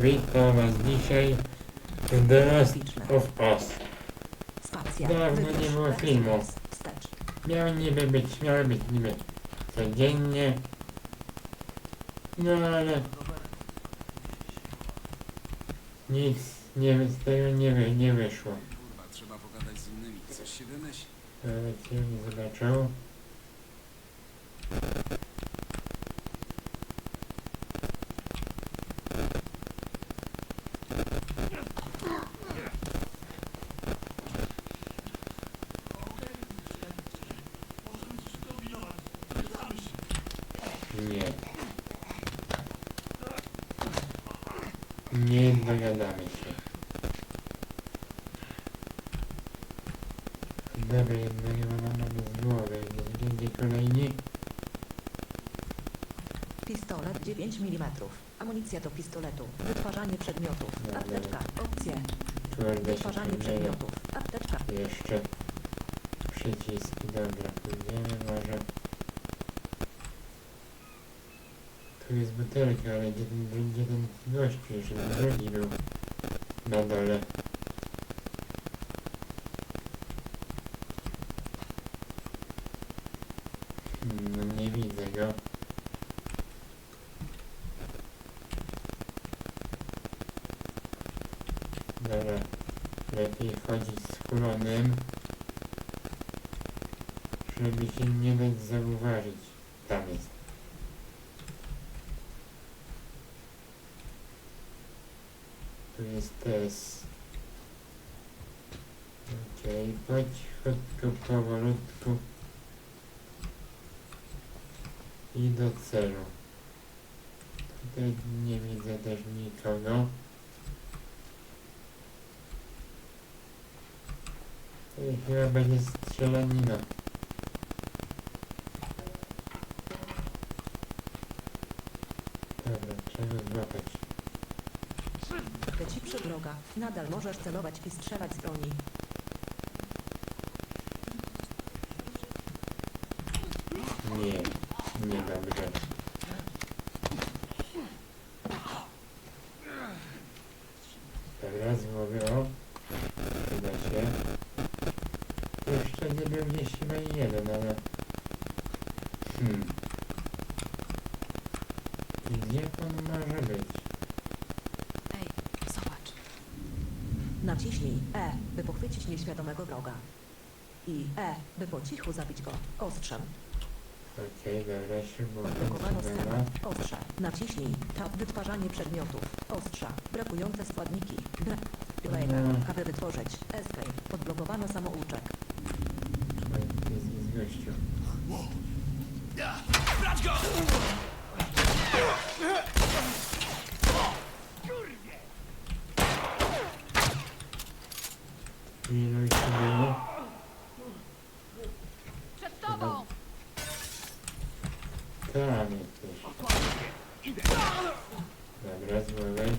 Witam was dzisiaj w The Last of Us. Dawno nie było. Wstecz. Miał niby być, miało być niby codziennie. No ale nic nie, z tego nie, wy, nie wyszło. Kurwa, trzeba pogadać z innymi. Coś się wymyśli. Ale cię nie zobaczył. Nie. Nie dogadamy się. Dobra, jednego mamy z głowy. Gdzie kolejni? Pistolet 9 mm. Amunicja do pistoletu. Wytwarzanie przedmiotów. Dobra. Apteczka. Opcje. Wytwarzanie przedmiotów. Apteczka. Jeszcze przyciski, dobra, pójdziemy może. Tu jest butelka, ale gdzie ten, gdzie ten jeszcze ten drugi był na dole. No nie widzę go. Dobra, lepiej chodzić z kulonem, żeby się nie dać zauważyć. Tam jest. Tu jest test. Okej, chodź, chodź tu powolutku. I do celu. Tutaj nie widzę też nikogo. To chyba będzie strzelanina. Nadal możesz celować i strzelać z broni. Nie, nie dobrze. Dobra, złowy, o. Uda się. Jeszcze nie był gdzieś chyba jeden, ale... Hmm. Gdzie on może być? Ej, zobacz. Naciśnij E, by pochwycić nieświadomego wroga. I E, by po cichu zabić go. Ostrzem. Okej, dobra, Blokowano śrubówka, schemat. Ostrze. Naciśnij Tab. Wytwarzanie przedmiotów. Ostrza. Brakujące składniki. Bra... Mm. Aby wytworzyć. Escape. Odblokowano samouczek. Jest, jest gościu. Ilu ich tu było? Przed tobą! Tam jesteś. Dobra, złowy.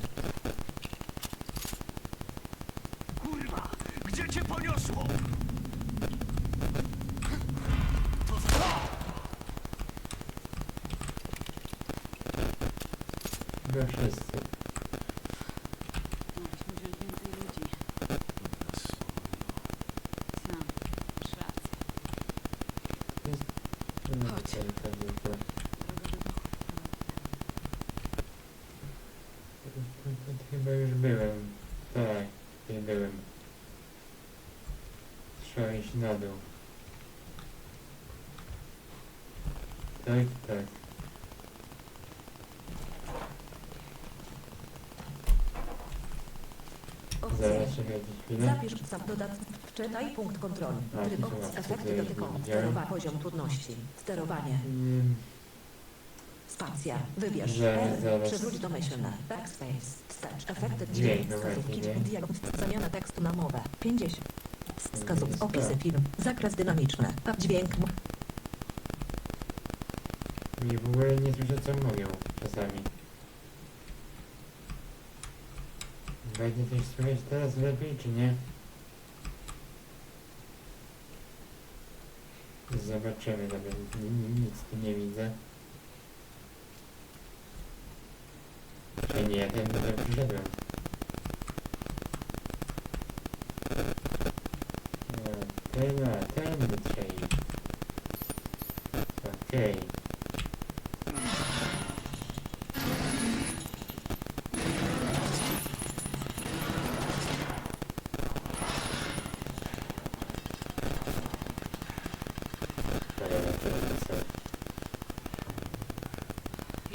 Kurwa, gdzie cię poniosło? Chyba wszyscy. Mogliśmy wziąć więcej ludzi. Sam, masz rację. Jest... No, Chodź. tutaj ta grupa. Droga do domu. Tu- tu Chyba już byłem. Tak, nie byłem. Trzeba iść na dół. Tak, tak. Zaraz czekajcie chwilę. Zapisz sam dodatk. Wczytaj punkt kontroli. A, Tryb opcji. Efekty widziałem. Sterowanie. Poziom trudności. Sterowanie. Mm, Spacja. Wybierz. Zaraz, R. zaraz. Przywróć domyślne. Backspace. Wstecz. Efekty Dźwięk, dźwięk. Wskazówki. nie? Dialog. Zamiana tekstu na mowę. 50. Wskazów. Opisy tak. film. Zakres dynamiczny. A dźwięk. I w ogóle nie słyszę co mówią czasami. Będzie coś słychać teraz lepiej, czy nie? Zobaczymy, ni- ni- nic tu nie widzę. Ja nie, ja ten. A, ten, a, ten by trzeba. Okej. Cholera, to jest co?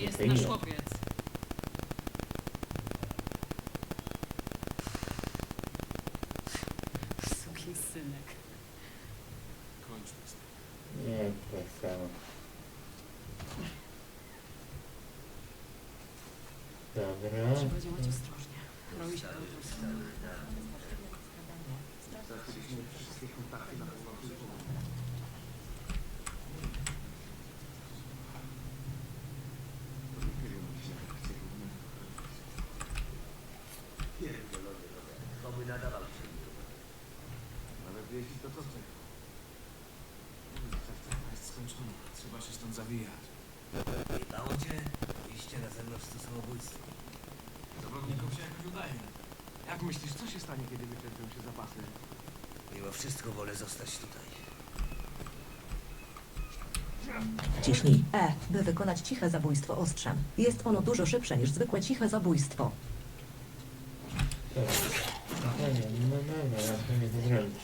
Jest nasz chłopiec. Sukin synek. Kończmy z tym. Nie, tak samo. Dobra. Trzeba działać ostrożnie. Roi się to Ale jeśli to co z tego? Zastawa jest skończona. Trzeba się stąd zawijać. Jebało cię? Iście na zewnątrz to samobójstwo. Zawodnikom się jakoś udaje. Jak myślisz, co się stanie, kiedy wyczerpią się zapasy? Mimo wszystko wolę zostać tutaj. Ciśnij E, by wykonać ciche zabójstwo ostrzem. Jest ono dużo szybsze niż zwykłe ciche zabójstwo. Dobra. Dobra, no dobra, ja to nie to zrobić.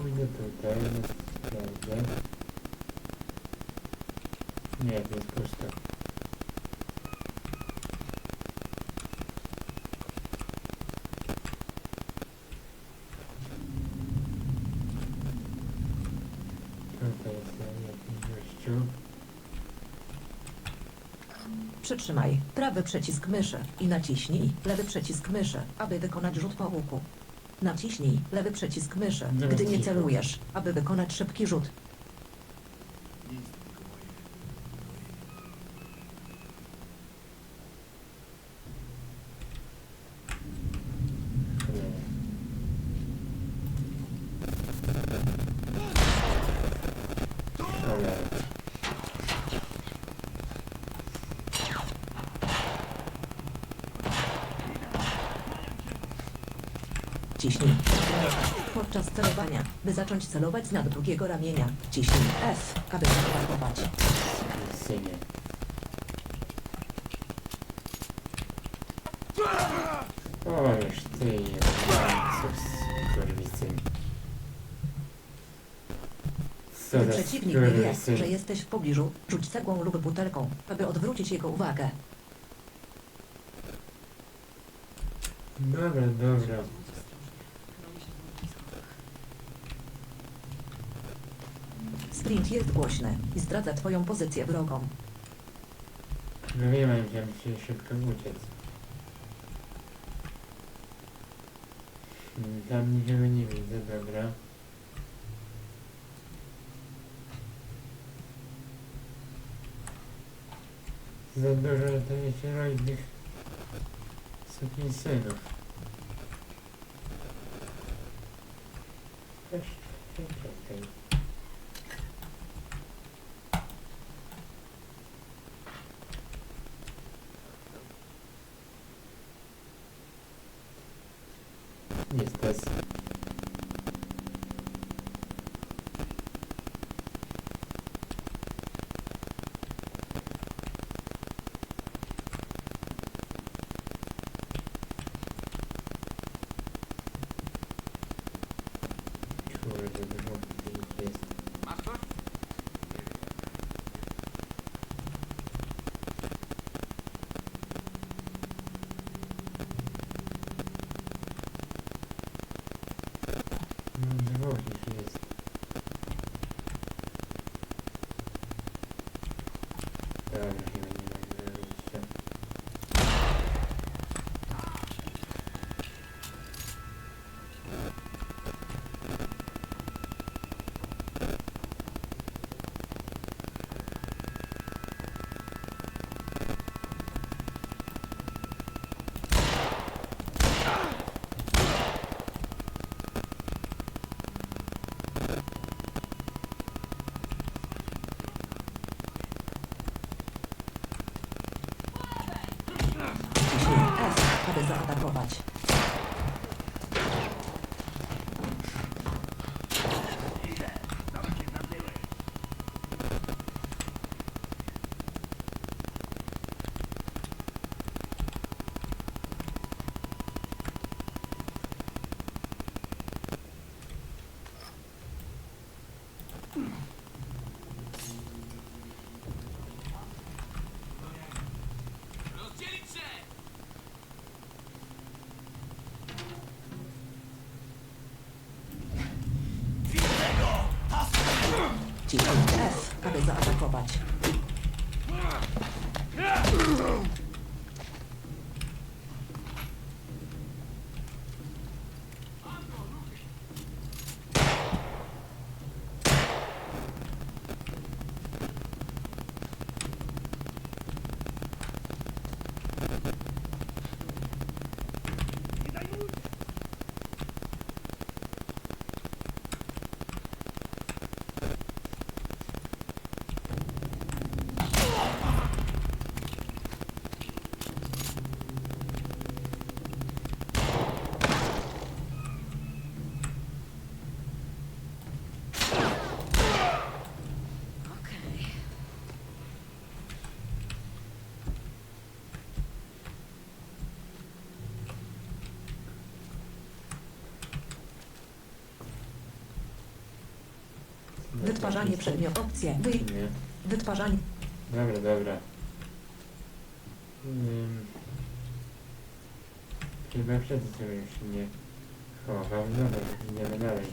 Pójdę tutaj, no sprawdzę. Nie, to jest pusto. Tutaj jest na gościu. Przytrzymaj prawy przycisk myszy i naciśnij lewy przycisk myszy, aby wykonać rzut po łuku. Naciśnij lewy przycisk myszy, gdy nie celujesz, aby wykonać szybki rzut. Nic, tylko moje. Cholera. Cholera. Ciśnij. Podczas celowania, by zacząć celować z nad drugiego ramienia, ciśnij F, aby zaatakować. Synie. Ależ ty jebańców skurwysyn. Co Gdy za przeciwnik nie wie, skurwysyn. że jesteś w pobliżu, rzuć cegłą lub butelką, aby odwrócić jego uwagę. Dobra, dobra. Roi się to na schodach. Sprint jest głośny i zdradza twoją pozycję wrogom. No wiem, ale musiałem się szybko uciec. Tam niczego nie widzę, dobra. Za dużo to jest roźnych sukinsynów. Też, czekaj. Niestety. Zaatakować. Okej. Wytwarzanie przedmiotu. Opcje. Wy... Nie. Wytwarzanie. Dobra, dobra. Um, chyba przed tym już nie chował. Dobra, idziemy dalej.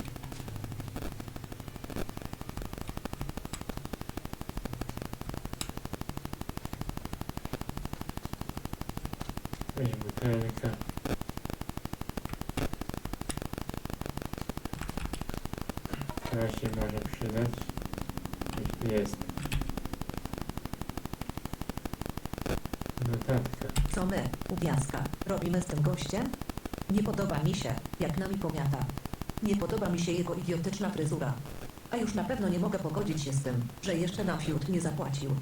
Weź. To się może jest. Notatka. Co my, u piaska, robimy z tym gościem? Nie podoba mi się, jak nami pomiata. Nie podoba mi się jego idiotyczna fryzura. A już na pewno nie mogę pogodzić się z tym, że jeszcze nam fiut nie zapłacił.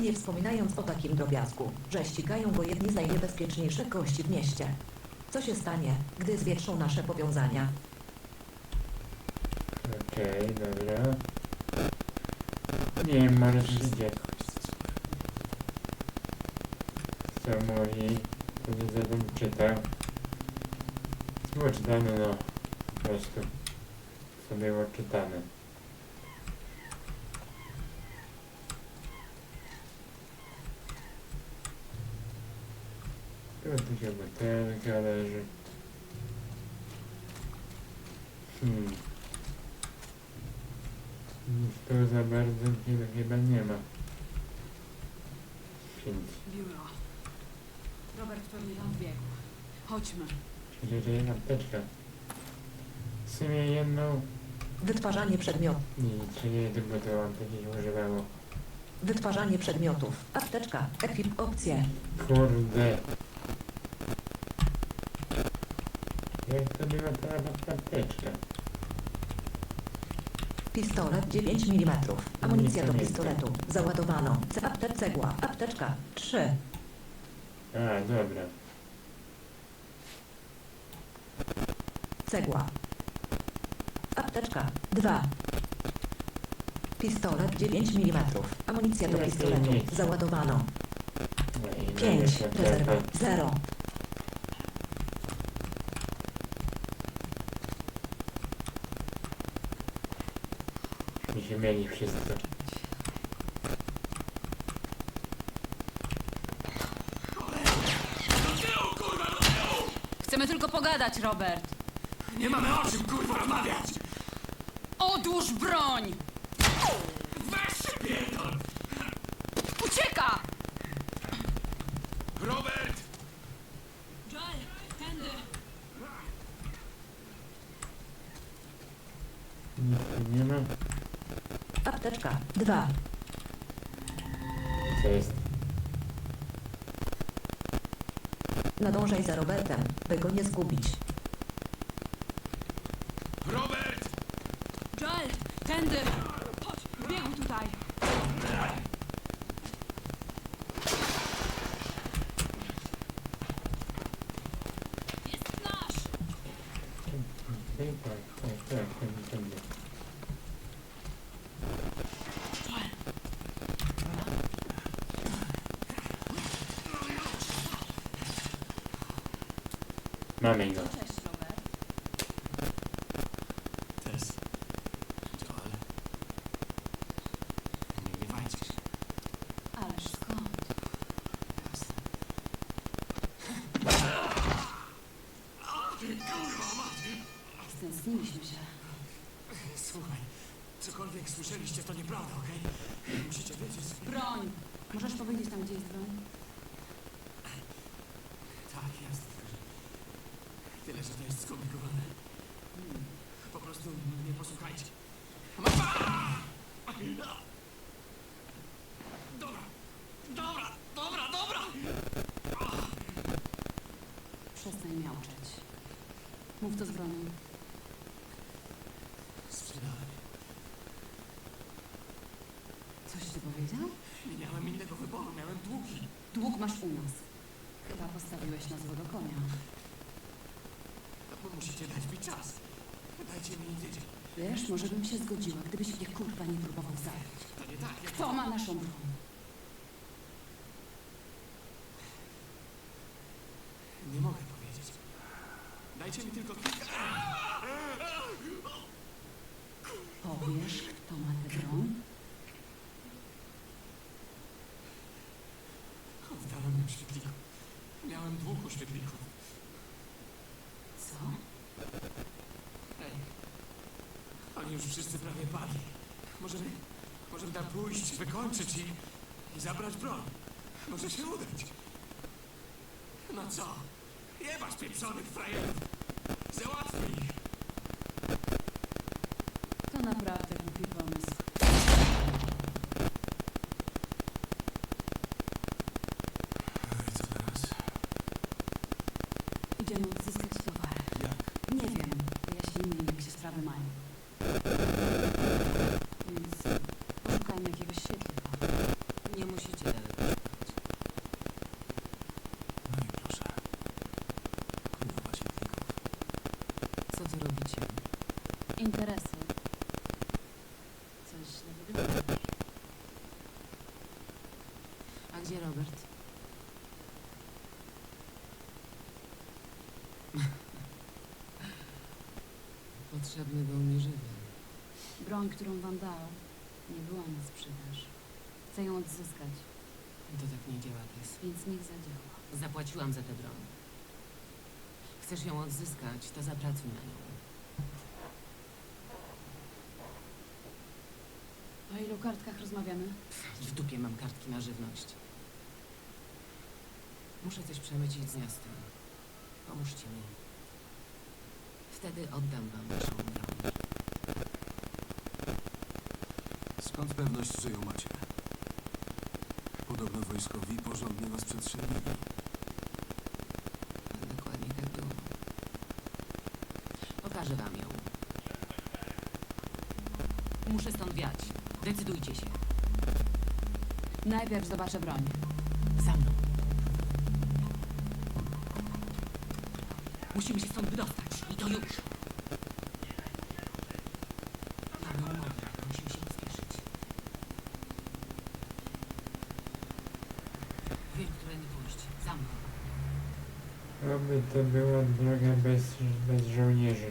Nie wspominając o takim drobiazgu, że ścigają go jedni z najniebezpieczniejszych gości w mieście. Co się stanie, gdy zwietrzą nasze powiązania? Okej, dobra. Nie wiem, może widzieć. Co mówi, kiedy za tym czytał. Było czytane, no. Po prostu. Co było czytane. Tu się butelka leży. Hmm. Nic tu za bardzo chyba, chyba nie ma. Pięć. Biuro. Robert pewnie tam biegł. Chodźmy. Czyli apteczka. W sumie jedną... Wytwarzanie przedmiotów. Nie, czy nie tylko to apteki używało. Wytwarzanie przedmiotów. Apteczka. Ekwip opcje. Kurde. Jak to była ta ap- apteczka? Pistolet 9 mm. Amunicja do pistoletu. Załadowano. Ce- Apte cegła. Apteczka 3. A, dobra. Cegła. Apteczka 2. Pistolet 9 mm. Amunicja do pistoletu. Załadowano. No i 5. nawet Rezerwa apteka. 0. Się mieli wszystko. Chcemy tylko pogadać, Robert. Nie mamy o czym kurwa rozmawiać! Odłóż broń! Weź się pierdol! Ucieka! Robert! Joel, tędy. Nic tu nie ma. Apteczka 2. Co jest? Nadążaj za Robertem, by go nie zgubić. Robert! Joel, tędy. Chodź, biegł tutaj. Jest nasz! Tak, tak, tak, tak, ten, ten, ten. Mamy go. Tess. Joel. Nie gniewajcie się. Ależ skąd? Jasne. Kurwa mać! Stęskniliśmy się. Słuchaj, Cokolwiek słyszeliście, to nieprawda, okej? Musicie wiedzieć. Broń! Możesz powiedzieć tam, gdzie jest broń? Tak, jest. tylko że- Tyle, że to jest skomplikowane. Po prostu mnie posłuchajcie. Dobra, dobra, dobra, dobra! Przestań miauczeć. Mów to z bronią. Sprzedałem. Coś ci powiedział? Nie miałem innego wyboru, miałem długi. Dług masz u nas. Chyba postawiłeś na złego konia. Musicie dać mi czas. Dajcie mi tydzień. Wiesz, może bym się zgodziła, gdybyś mnie kurwa nie próbował zabić. To nie tak. Kto ma naszą broń? Nie mogę powiedzieć. Dajcie mi tylko kilka... Powiesz, kto ma tę broń? Oddałem ją świetliku. Miałem dług u świetlików. Co? Ej. Oni już wszyscy prawie padli. Możemy... Możemy tam pójść, wykończyć i... i zabrać broń. Może się udać. No co? Jebać pieprzonych frajerów. Załatwmy ich. To naprawdę głupi pomysł. No i co teraz? Idziemy odzyskać towar. Jak? Nie wiem. Wyjaśnijmy im, jak się sprawy mają. Więc poszukajmy jakiegoś świetlika. Nie musicie daleko szukać. No i proszę. Kurwa świetlików. Co tu robicie? Interesy. Coś wyglądasz. A gdzie Robert? Potrzebny był mi żywy. Broń, którą wam dał, nie była na sprzedaż. Chcę ją odzyskać, To tak nie działa, Tess. więc niech zadziała. Zapłaciłam za tę broń. Chcesz ją odzyskać, to zapracuj na nią. O ilu kartkach rozmawiamy? W dupie mam kartki na żywność. Muszę coś przemycić z miasta. Pomóżcie mi. Wtedy oddam wam waszą broń. Skąd pewność, że ją macie? Podobno wojskowi porządnie was przetrzymali. Dokładnie tak było. Pokażę wam ją. Muszę stąd wiać. Decydujcie się. Najpierw zobaczę broń. Za mną. Musimy się stąd wydostać. I to już. Mamy umowę. Się. Oby to była droga bez, bez żołnierzy.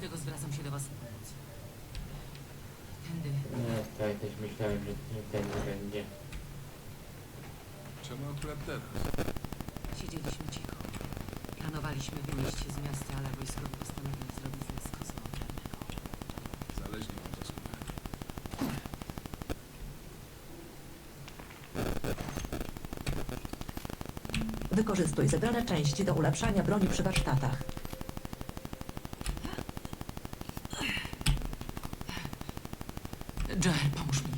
Dlatego zwracam się do was o pomoc. Tędy. Ja tak też myślałem, że ten będzie. Czemu akurat teraz? Siedzieliśmy cicho. Planowaliśmy wynieść się z miasta, ale wojskowi postanowili zrobić z nas kozła ofiarnego. Zależnie za skórę. Wykorzystuj zebrane części do ulepszania broni przy warsztatach. Joel, pomóż mi.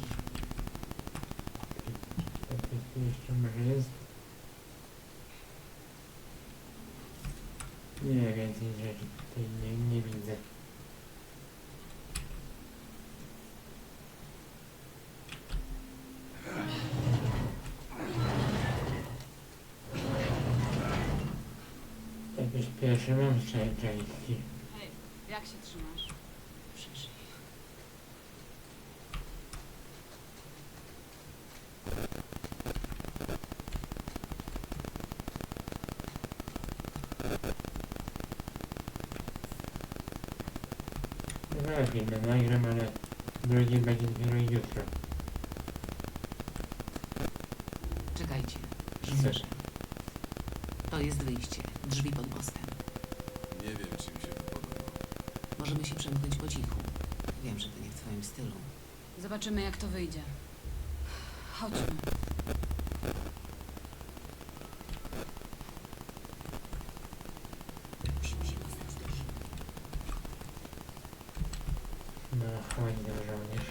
To tu jeszcze może jest? Nie, więcej rzeczy tutaj nie, nie widzę. Przyspieszę, mam cztery części. Hej, jak się trzymasz? Przeżyj. Zaraz jedno nagram, ale drugi będzie dopiero jutro. Czekajcie. Żołnierze. To jest wyjście. Drzwi pod mostem. Nie wiem, czy mi się to podoba. Możemy się przemknąć po cichu. Wiem, że to nie w twoim stylu. Zobaczymy, jak to wyjdzie. Chodźmy. No, chodź do żołnierz.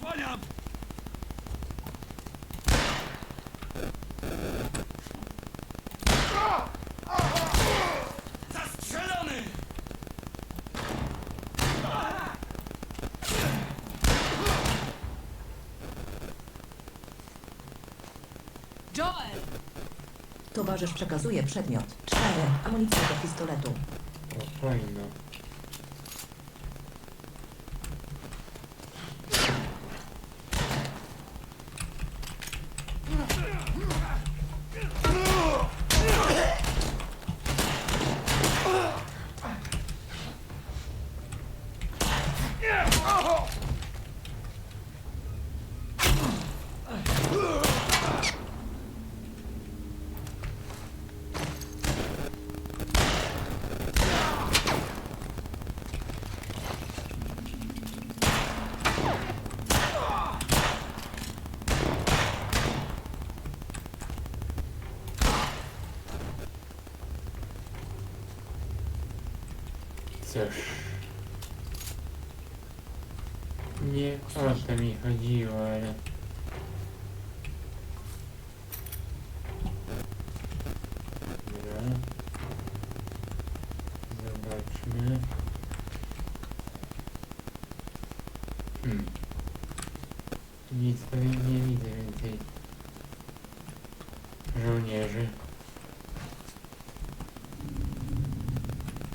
Osłaniam! Zastrzelony! Joel! Towarzysz przekazuje przedmiot. 4. Amunicja do pistoletu. Spokojno. Cóż. Nie o to mi chodziło, ale... Dobra. Zobaczmy. Hmm. Nic powiem, nie widzę więcej żołnierzy.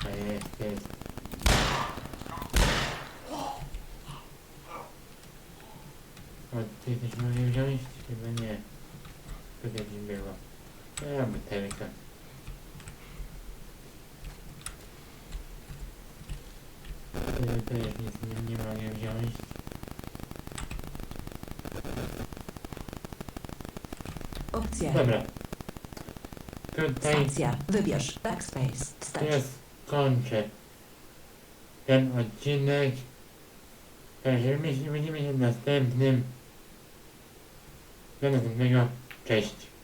A jest, jest. Mogę wziąć? Chyba nie. Tutaj gdzieś było. A, butelka. Tyle też nic nie, nie mogę wziąć. Opcje. Dobra. Tutaj Stacja. Wybierz. Backspace. Wstać. skończę ten odcinek. Także myślę, że będziemy się w następnym. Do. Cześć.